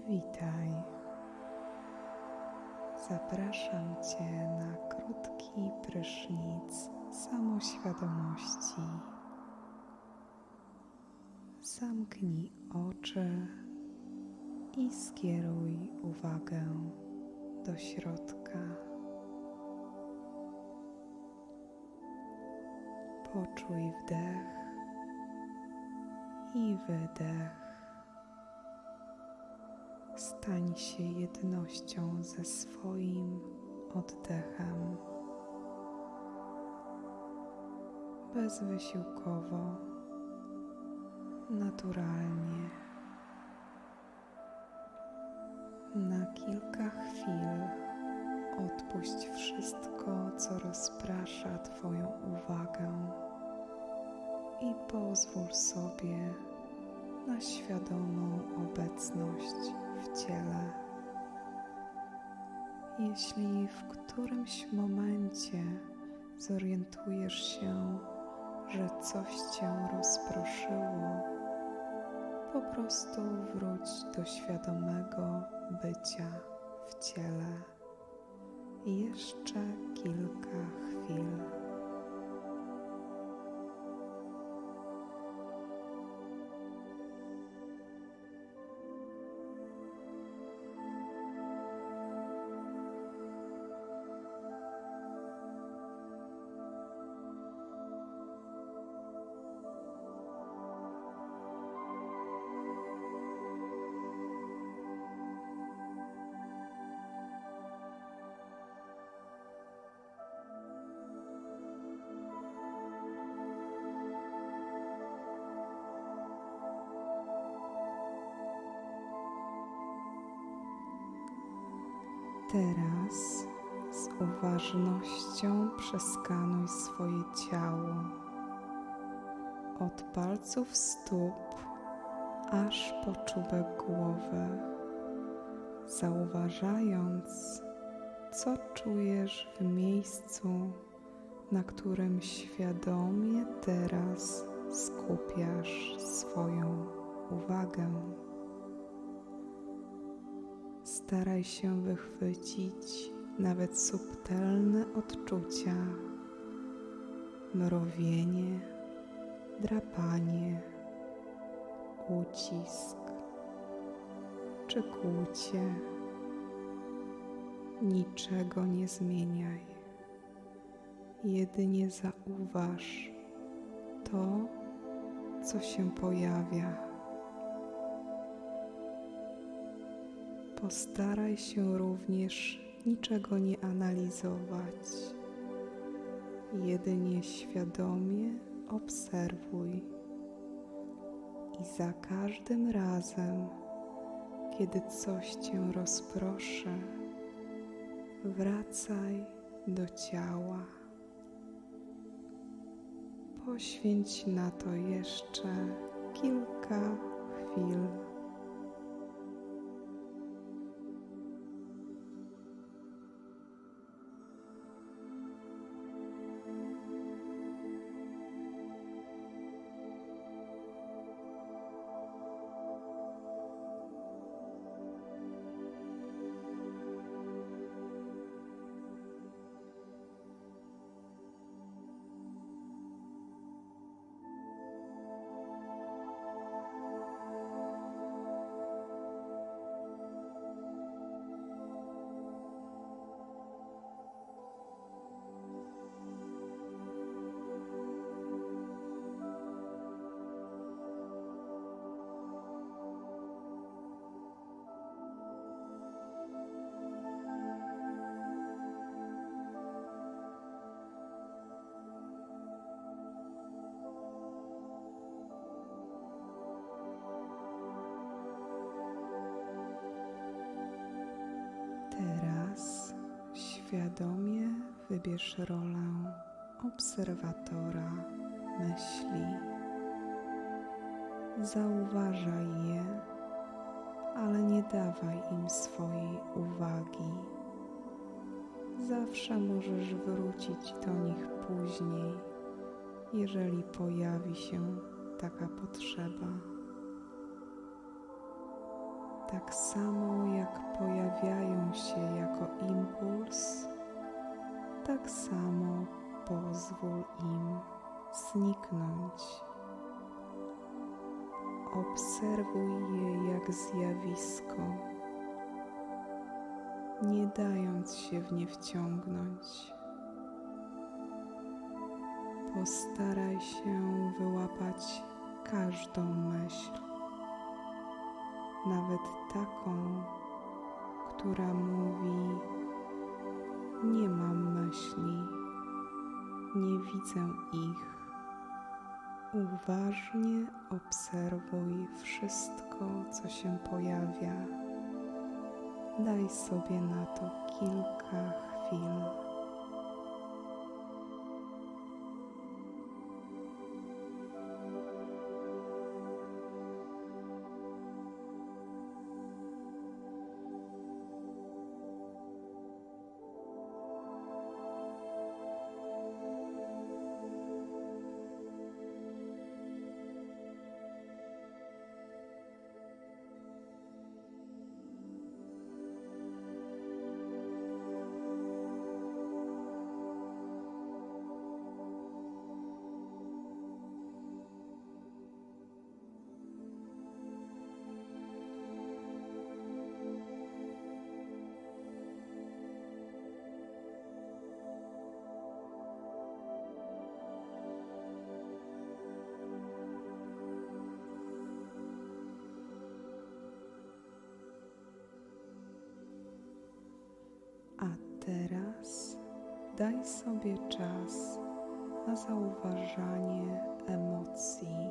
Witaj. Zapraszam Cię na krótki prysznic samoświadomości. Zamknij oczy i skieruj uwagę do środka. Poczuj wdech i wydech. Stań się jednością ze swoim oddechem. Bezwysiłkowo, naturalnie. Na kilka chwil odpuść wszystko, co rozprasza Twoją uwagę i pozwól sobie na świadomą obecność w ciele. Jeśli w którymś momencie zorientujesz się, że coś cię rozproszyło, po prostu wróć do świadomego bycia w ciele. Jeszcze kilka chwil. Teraz z uważnością przeskanuj swoje ciało od palców stóp aż po czubek głowy, zauważając, co czujesz w miejscu, na którym świadomie teraz skupiasz swoją uwagę. Staraj się wychwycić nawet subtelne odczucia, mrowienie, drapanie, ucisk czy kłucie. Niczego nie zmieniaj, jedynie zauważ to, co się pojawia. Postaraj się również niczego nie analizować, jedynie świadomie obserwuj i za każdym razem, kiedy coś cię rozproszy, wracaj do ciała. Poświęć na to jeszcze kilka chwil. Świadomie wybierz rolę obserwatora myśli. Zauważaj je, ale nie dawaj im swojej uwagi. Zawsze możesz wrócić do nich później, jeżeli pojawi się taka potrzeba. Tak samo jak pojawiają się jako impuls, tak samo pozwól im zniknąć. Obserwuj je jak zjawisko, nie dając się w nie wciągnąć. Postaraj się wyłapać każdą myśl, nawet taką, która mówi: Nie mam myśli, nie widzę ich. Uważnie obserwuj wszystko, co się pojawia. Daj sobie na to teraz daj sobie czas na zauważanie emocji,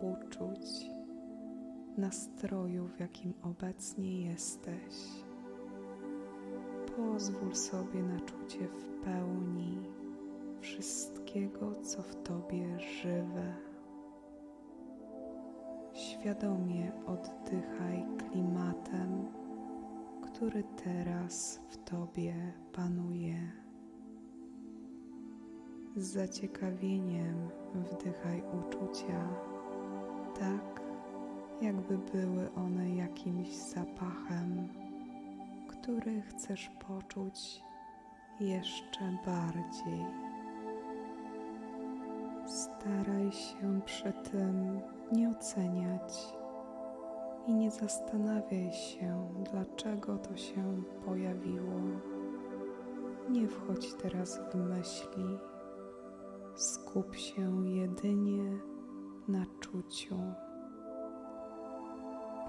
uczuć, nastroju, w jakim obecnie jesteś. Pozwól sobie na czucie w pełni wszystkiego, co w tobie żywe. Świadomie oddychaj klimatem który teraz w Tobie panuje. Z zaciekawieniem wdychaj uczucia, tak jakby były one jakimś zapachem, który chcesz poczuć jeszcze bardziej. Staraj się przy tym nie oceniać i nie zastanawiaj się, dlaczego to się pojawiło. Nie wchodź teraz w myśli. Skup się jedynie na czuciu.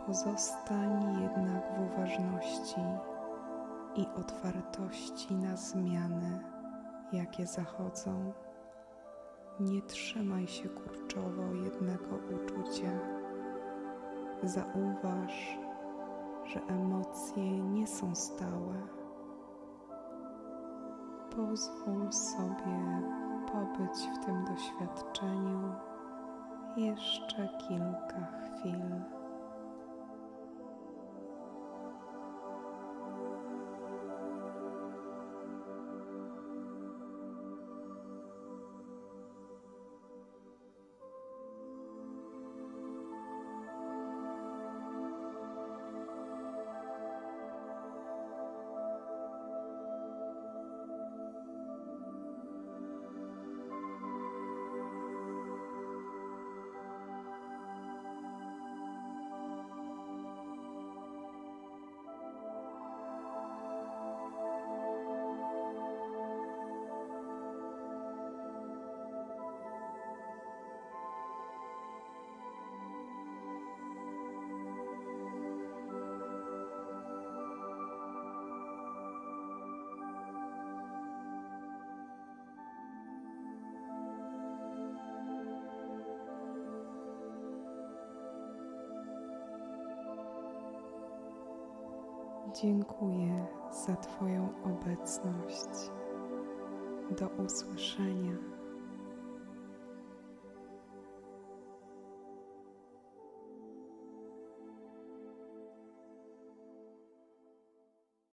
Pozostań jednak w uważności i otwartości na zmiany, jakie zachodzą. Nie trzymaj się kurczowo jednego uczucia Zauważ, że emocje nie są stałe. Pozwól sobie pobyć w tym doświadczeniu jeszcze kilka chwil. Dziękuję za Twoją obecność. Do usłyszenia.